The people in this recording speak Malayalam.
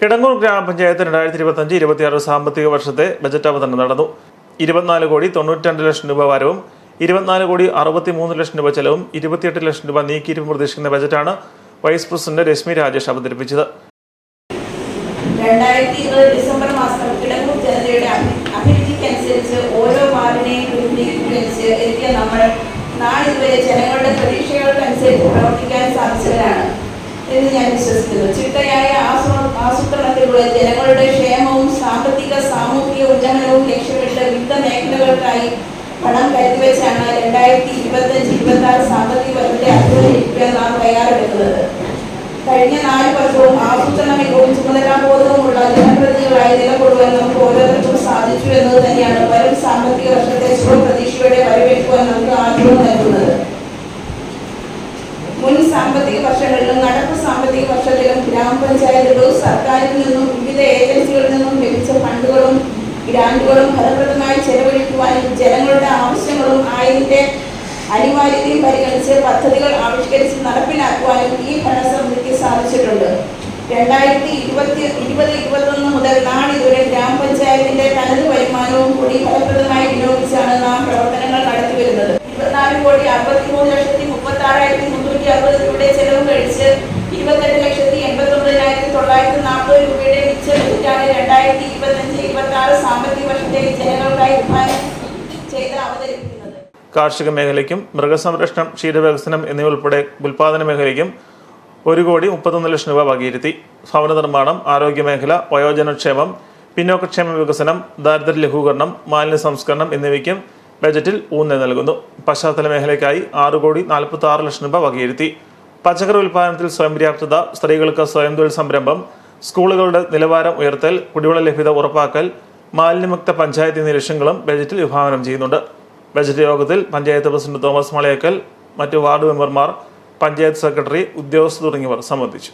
കിടങ്ങൂർ ഗ്രാമപഞ്ചായത്ത് രണ്ടായിരത്തി ഇരുപത്തഞ്ച് ഇരുപത്തിയാറ് സാമ്പത്തിക വർഷത്തെ ബജറ്റ് അവതരണം നടന്നു. ഇരുപത്തിനാല് കോടി തൊണ്ണൂറ്റി ലക്ഷം രൂപ വരവും ഇരുപത്തിനാല് കോടി അറുപത്തി മൂന്ന് ലക്ഷം രൂപ ചെലവും ഇരുപത്തിയെട്ട് ലക്ഷം രൂപ നീക്കിയിരിപ്പ് പ്രതീക്ഷിക്കുന്ന ബജറ്റാണ് വൈസ് പ്രസിഡന്റ് രശ്മി രാജേഷ് അവതരിപ്പിച്ചത്. രണ്ടായിരത്തി ഇരുപത് ഡിസംബർ മാസം കിടങ്ങൂർ ജനതയുടെ ഓരോ നമ്മൾ ജനങ്ങളുടെ പ്രതീക്ഷകൾക്കനുസരിച്ച് പ്രവർത്തിക്കാൻ സാധിച്ചവരാണ് എന്ന് ഞാൻ വിശ്വസിക്കുന്നു. ചിട്ടയായ ആസൂത്രണത്തിലൂടെ ജനങ്ങളുടെ ക്ഷേമവും സാമ്പത്തിക സാമൂഹിക ഉന്നമനവും ലക്ഷ്യമിട്ട് വിവിധ മേഖലകൾക്കായി പണം കരുതിവെച്ചാണ് രണ്ടായിരത്തി ഇരുപത്തഞ്ച് ഇരുപത്തി ആറ് സാമ്പത്തിക വർഷത്തെ അധ്വാനിക്കാൻ നാം തയ്യാറെടുക്കുന്നത്. കഴിഞ്ഞ നാല് വർഷവും ആസൂത്രണ മികവും ചുമതലാബോധവുമുള്ള ജനപ്രതിനിധികളായി നിലകൊള്ളുവാൻ നമുക്ക് ഓരോരുത്തർക്കും സാധിച്ചു എന്നത് തന്നെയാണ് വരും സാമ്പത്തിക വർഷത്തെ ശുഭപ്രതീക്ഷയോടെ വരവേൽക്കുവാൻ നമുക്ക് ആഗ്രഹം നൽകുന്നത്. മുൻ സാമ്പത്തിക വർഷങ്ങളിലും നടപ്പ് സാമ്പത്തിക വർഷത്തിലും ഗ്രാമപഞ്ചായത്തുകളും സർക്കാരിൽ ഫലപ്രദമായി ചെലവഴിക്കുവാനും ജനങ്ങളുടെ ആവശ്യങ്ങളും ആയതിന്റെ അനിവാര്യതയും പരിഗണിച്ച് പദ്ധതികൾ ആവിഷ്കരിച്ച് നടപ്പിലാക്കുവാനും ഈ ഭരണസമിതിക്ക് സാധിച്ചിട്ടുണ്ട്. രണ്ടായിരത്തി ഇരുപത്തി ഇരുപത് ഇരുപത്തൊന്ന് മുതൽ നാളിതുവരെ ഗ്രാമപഞ്ചായത്തിന്റെ തനത് വരുമാനവും കൂടി ഫലപ്രദമായി വിനിയോഗിച്ചാണ് നാം പ്രവർത്തനങ്ങൾ നടത്തിവരുന്നത് ഇരുപത്തിനാല് കോടി അറുപത്തിമൂന്ന് ലക്ഷത്തി മുപ്പത്തി ആറായിരത്തി മുന്നൂറ്റി അറുപത് രൂപയുടെ ചെലവ് കഴിച്ച് ഇരുപത്തെട്ട് ലക്ഷത്തി എൺപത്തി ഒമ്പതിനായിരത്തി തൊള്ളായിരത്തി നാൽപ്പത് രൂപയുടെ മിച്ചം വെച്ചിട്ടാണ് രണ്ടായിരത്തി ഇരുപത്തഞ്ച് ഇരുപത്തി ആറ് സാമ്പത്തിക വർഷത്തെ ജനങ്ങൾക്കായി വിഭാവനം ചെയ്ത് അവതരിപ്പിക്കുന്നത് കാർഷിക മേഖലയ്ക്കും മൃഗസംരക്ഷണം ക്ഷീരവികസനം എന്നിവ ഉൾപ്പെടെ ഉൽപാദന മേഖലയ്ക്കും ഒരു കോടി മുപ്പത്തൊന്ന് ലക്ഷം രൂപ വകയിരുത്തി. ഭവന നിർമ്മാണം ആരോഗ്യമേഖല വയോജനക്ഷേമം പിന്നോക്കക്ഷേമ വികസനം ദാരിദ്ര്യ ലഘൂകരണം മാലിന്യ സംസ്കരണം എന്നിവയ്ക്കും ബജറ്റിൽ ഊന്നൽ നൽകുന്നു. പശ്ചാത്തല മേഖലയ്ക്കായി ആറ് കോടി നാൽപ്പത്തി ആറ് ലക്ഷം രൂപ വകയിരുത്തി. പച്ചക്കറി ഉൽപ്പാദനത്തിൽ സ്വയം പര്യാപ്തത സ്ത്രീകൾക്ക് സ്വയം തൊഴിൽ സംരംഭം സ്കൂളുകളുടെ നിലവാരം ഉയർത്തൽ കുടിവെള്ള ലഭ്യത ഉറപ്പാക്കൽ മാലിന്യമുക്ത പഞ്ചായത്ത് എന്നീ ലക്ഷ്യങ്ങളും ബജറ്റിൽ വിഭാവനം ചെയ്യുന്നുണ്ട്. ബജറ്റ് യോഗത്തിൽ പഞ്ചായത്ത് പ്രസിഡന്റ് തോമസ് മളയക്കൽ മറ്റ് വാർഡ് മെമ്പർമാർ പഞ്ചായത്ത് സെക്രട്ടറി ഉദ്യോഗസ്ഥർ തുടങ്ങിയവർ സംബന്ധിച്ചു.